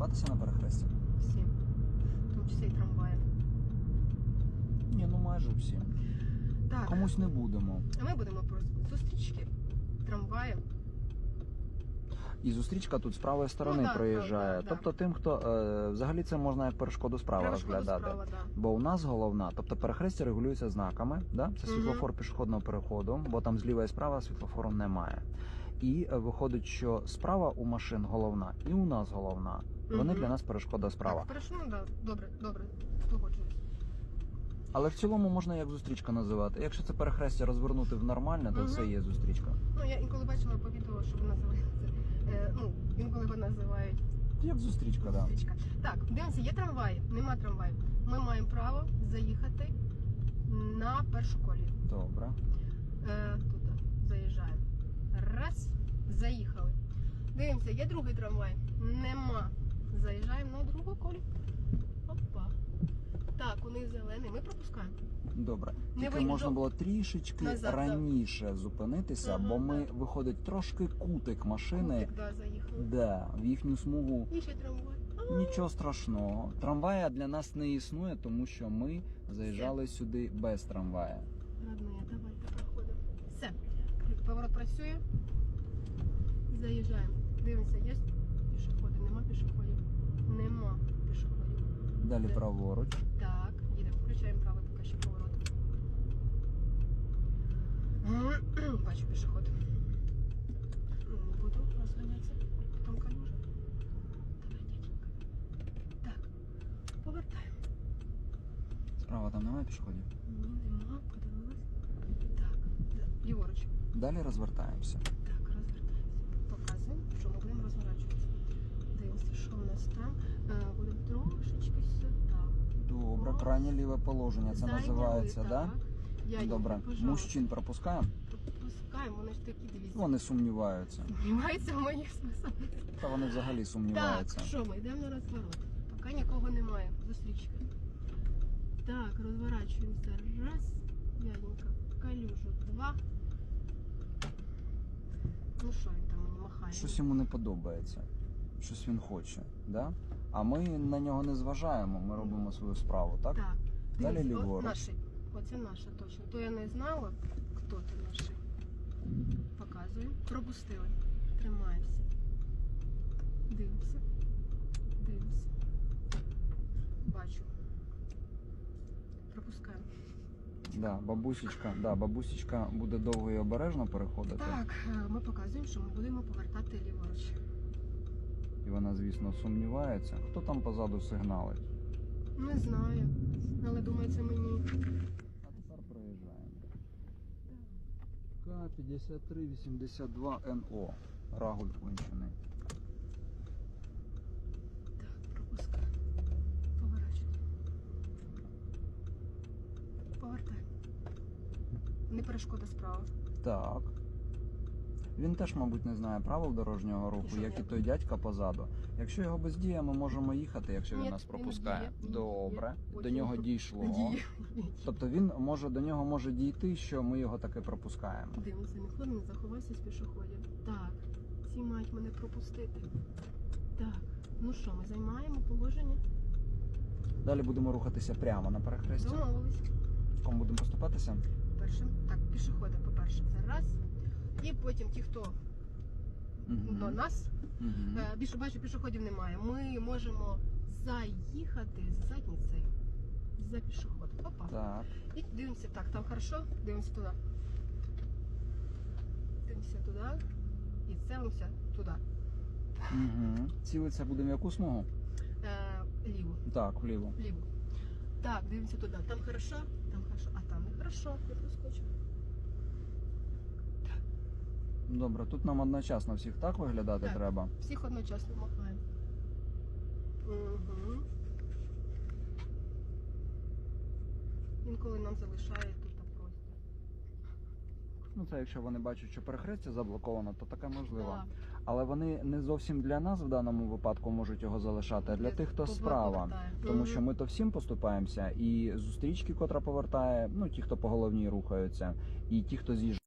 поступатися на перехресті? Всі. В тому числі і трамваї. Ні, ну майже всі. Так, Комусь не будемо. а ми будемо просто зустрічки, трамваї. І зустрічка тут з правої сторони Ну, да, проїжджає. да, да, тобто тим, хто е, взагалі це можна як перешкоду справа Перешкоду розглядати. справа, да. Бо у нас головна, тобто перехрестя регулюється знаками, да? це Мгм. світлофор пішохідного переходу, бо там зліва і справа світлофору немає. І е, виходить, що справа у машин головна, і у нас головна. Вони Мгм. для нас перешкода справа. Так, хорошо, ну да, добре, добре, погоджуюсь. Але в цілому можна як зустрічка називати. Якщо це перехрестя розвернути в нормальне, то Мгм. це є зустрічка. Ну, я інколи бачила по відео, що називається. Е, ну, інколи його називають Як зустрічка, так. Да. зустрічка. Так, дивимося, є трамваї, нема трамваїв. Ми маємо право заїхати на першу колію. Добре. Е, тут заїжджаємо. Раз, заїхали. Дивимося, є другий трамвай. Нема. Заїжджаємо на другу колію. Опа. Так, у них зелений. Ми пропускаємо. Добре. Не Тільки ви- можна було трішечки Назад, раніше зупинитися, Ага, бо ми так. виходить трошки кутик машини. Кутик, да, заїхали. Да, в їхню смугу. І ще трамвай. А, Нічого страшного. Трамвая для нас не існує, тому що ми заїжджали сюди без трамвая. Родные, давайте проходимо. Все. Поворот працює. Заїжджаємо. Дивимося, є пішоходи, нема пішоходів. Нема пішоходів. Далі Де? праворуч. Так, їдемо. Включаємо правий поки що поворот. Бачу пішоход. Ну, Не буду розганятися. Там калюжа. Давай, дяденька. Так. Повертаємо. Справа там немає пішоходів. Ні, нема, подивилась. Так, ліворуч. Далі розвертаємося. Так, розвертаємося. Показуємо, що ми будемо розворачуватися. Дивимося, що у нас там. Будемо трошечки сюди. Добре, крайнє ліве положення. Це Зайняли, називається, так. да? Я Добре. Мужчин пропускаємо. Пропускаємо, вони ж такі, дивіться. Вони сумніваються. Знімаються в моїх смислах. Та вони взагалі сумніваються. Так, що ми йдемо на розворот. Поки нікого немає. Зустрічка. Так, розворачуємося. Раз. Яденька. Калюжу. Два. Ну що він там мені махає? Щось йому не подобається. Щось він хоче, да? А ми на нього не зважаємо, ми робимо свою справу, так? Так. Далі ліворуч. Наші. Оце наша точно. То я не знала, хто ти наші. Показую. Пропустили. Тримаємося. Дивимося. Дивимося. Бачу. Пропускаємо. Да, бабусечка, да, бабусечка буде довго і обережно переходити. Так, е, ми показуємо, що ми будемо повертати ліворуч. І вона, звісно, сумнівається. Хто там позаду сигналить? Не знаю. Але думаю, це мені. А тепер проїжджаємо. К-5382НО. Рагуль кончений. Так, пропускаємо. Поворачуємо. Повертаємо. Не перешкода справа. Так. Він теж, мабуть, не знає правил дорожнього руху, як і той дядька позаду. Якщо його бездіє, ми можемо їхати, якщо він нас пропускає. Добре. До нього дійшло. Тобто він може до нього може дійти, що ми його таки пропускаємо. Дивимося, ніхто не заховався з пішоходів. Так, ці мають мене пропустити. Так, ну що, ми займаємо положення? Далі будемо рухатися прямо на перехресті. Домовились. Кому будемо поступатися? Першим. Так, пішоходи, по-перше, це раз. І потім ті, хто до нас. Е, Більше бачу, пішоходів немає. Ми можемо заїхати з задніцею за пішоход. Опа. Так. І дивимося так, там хорошо, дивимося туди. Дивимося туди і цілимося туди. Угу. Цілиться будемо в яку смугу? Е, ліво, Так, вліво. ліво. Так, дивимося туди. Там хорошо, там хорошо, а там не хорошо. Я проскочу. Добре, тут нам одночасно всіх так виглядати Так. треба. Всіх одночасно махаємо. Угу. Інколи нам залишає тут простір. Ну це якщо вони бачать, що перехрестя заблоковано, то таке можливо. Так. Але вони не зовсім для нас в даному випадку можуть його залишати, а для тих, хто справа. повертає. Тому Мгм. що ми то всім поступаємося, і зустрічки, котра повертає, ну ті, хто по головній рухаються, і ті, хто з'їжджає.